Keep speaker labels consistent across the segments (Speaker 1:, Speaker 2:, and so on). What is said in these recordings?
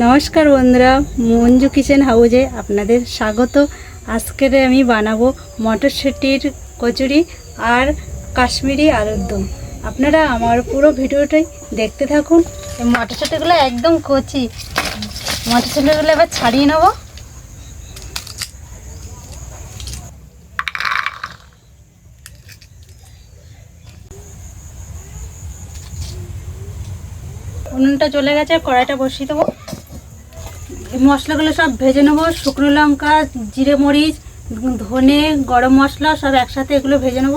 Speaker 1: নমস্কার বন্ধুরা, মঞ্জু কিচেন হাউজে আপনাদের স্বাগত। আজকের আমি বানাবো মটরশুঁটির কচুরি আর কাশ্মীরি আলুর দম আপনারা আমার পুরো ভিডিওটাই দেখতে থাকুন। এই মটরশুঁটিগুলো একদম কচি। মটরশুঁটিগুলো এবার ছাড়িয়ে নেব। উনুনটা চলে গেছে কড়াইটা বসিয়ে দেবো। মশলাগুলো সব ভেজে নেব, শুকনো লঙ্কা, জিরে মরিচ, ধনে, গরম মশলা সব একসাথে এগুলো ভেজে নেব।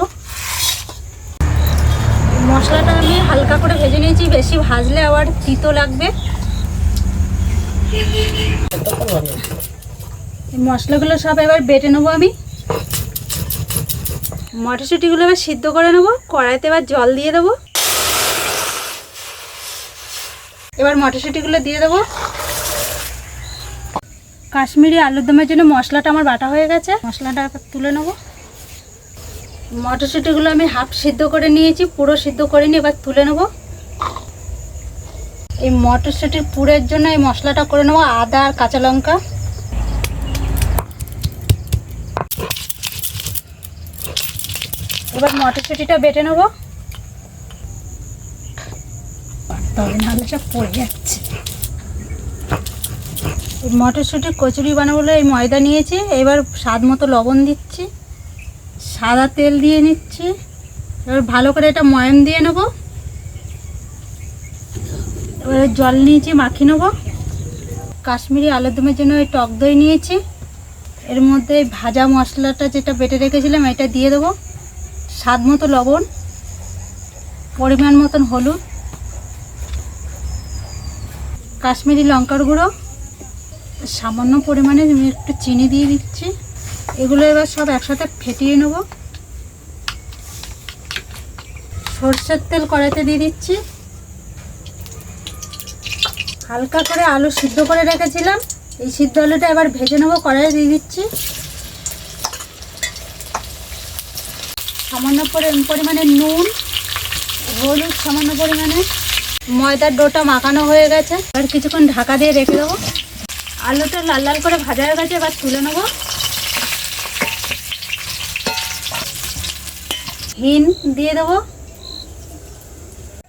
Speaker 1: মশলাটা আমি হালকা করে ভেজে নিয়েছি, বেশি ভাজলে আবার তিতো লাগবে। মশলাগুলো সব এবার বেটে নেব আমি। মটরশুঁটিগুলো এবার সিদ্ধ করে নেব, কড়াইতে এবার জল দিয়ে দেবো। এবার মটরশুঁটিগুলো দিয়ে দেবো। কাশ্মীরি আলুর দমের জন্য মশলাটা আমার বাটা হয়ে গেছে। মশলাটা তুলে নেব। মটরশুঁটিগুলো আমি হাফ সিদ্ধ করে নিয়েছি, পুরো সিদ্ধ করে নিয়ে এবার তুলে নেব। এই মটরশুঁটির পুরের জন্য এই মশলাটা করে নেব, আদা আর কাঁচা লঙ্কা। এবার মটরশুঁটিটা বেটে নেব। তবে নাহলে সব পড়ে যাচ্ছে। এই মটরশুঁটির কচুরি বানাবো এই ময়দা নিয়েছি। এবার স্বাদ মতো লবণ দিচ্ছি। সাদা তেল দিয়ে নিচ্ছি। এবার ভালো করে এটা ময়াম দিয়ে নেব। এবারে জল নিয়েছি, মাখিয়ে নেব। কাশ্মীরি আলুর দমের জন্য ওই টক দই নিয়েছি। এর মধ্যে ভাজা মশলাটা যেটা বেটে রেখেছিলাম, এটা দিয়ে দেবো। স্বাদ মতো লবণ। পরিমাণ মতন হলুদ। কাশ্মীরি লঙ্কার গুঁড়ো। সামান্য পরিমাণে একটু চিনি দিয়ে দিচ্ছি। এগুলো এবার সব একসাথে ফেটিয়ে নেব। সর্ষের তেল কড়াইতে দিয়ে দিচ্ছি। হালকা করে আলু সিদ্ধ করে রেখেছিলাম। এই সিদ্ধ আলুটা এবার ভেজে নেব, কড়াইয়ে দিয়ে দিচ্ছি। সামান্য পরি- পরিমাণে নুন, হলুদ সামান্য পরিমাণে। ময়দার ডোটা মাখানো হয়ে গেছে। এবার কিছুক্ষণ ঢাকা দিয়ে রেখে দেবো। আলুটা লাল লাল করে ভাজা হয়ে গেছে, এবার তুলে নেব। হিন দিয়ে দেবো।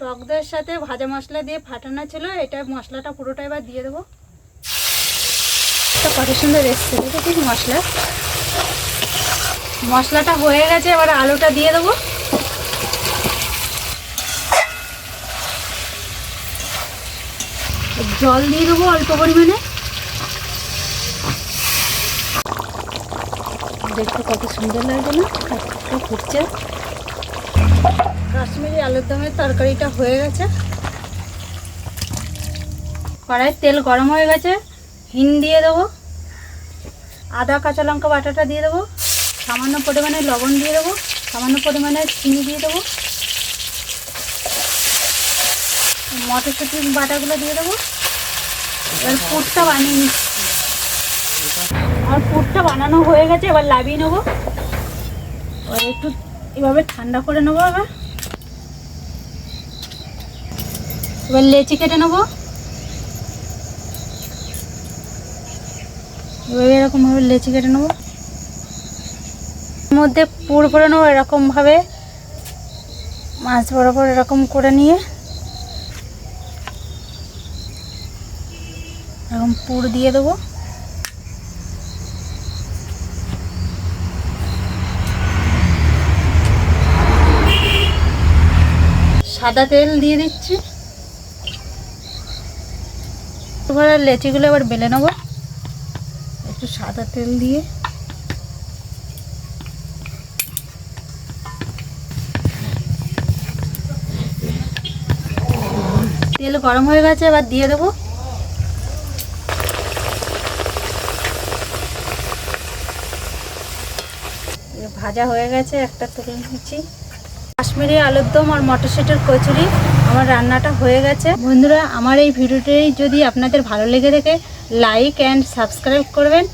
Speaker 1: টক দইয়ের সাথে ভাজা মশলা দিয়ে ফাটানো ছিল, এটা মশলাটা পুরোটা এবার দিয়ে দেবো। কত সুন্দর এসছে দেখেছিস মশলা? মশলাটা হয়ে গেছে, এবার আলুটা দিয়ে দেবো। জল দিয়ে দেবো অল্প পরিমাণে। দেখতে কত সুন্দর লাগছে না? ফুটছে কাশ্মীরি আলুর দমের তরকারিটা হয়ে গেছে। কড়াই তেল গরম হয়ে গেছে। হিন দিয়ে দেবো। আদা, কাঁচা লঙ্কা, বাটাটা দিয়ে দেবো। সামান্য পরিমাণে লবণ দিয়ে দেবো। সামান্য পরিমাণে চিনি দিয়ে দেবো। মটরশুঁটির বাটাগুলো দিয়ে দেবো। এবার পুরটা বানিয়ে নিচ্ছি। আর পুরটা বানানো হয়ে গেছে, এবার লাভিয়ে নেব। এবার একটু এভাবে ঠান্ডা করে নেব এবার এবার লেচি কেটে নেব। এবার এরকমভাবে লেচি কেটে নেব। মধ্যে পুর করে নেব এরকমভাবে। মাছ বরাবর এরকম করে নিয়ে। এরকম পুর দিয়ে দেবো। সাদা তেল দিয়ে দিচ্ছি। এবার লেচিগুলো এবার বেলে নেব। একটু সাদা তেল দিয়ে। তেল গরম হয়ে গেছে, এবার দিয়ে দেবো। ভাজা হয়ে গেছে, একটা তুলে নিচ্ছি। কাশ্মীরি আলুর দম আর মটরশুঁটির কচুরি আমার রান্নাটা হয়ে গেছে। বন্ধুরা, আমার এই ভিডিওটি যদি আপনাদের ভালো লেগে থাকে লাইক অ্যান্ড সাবস্ক্রাইব করবেন।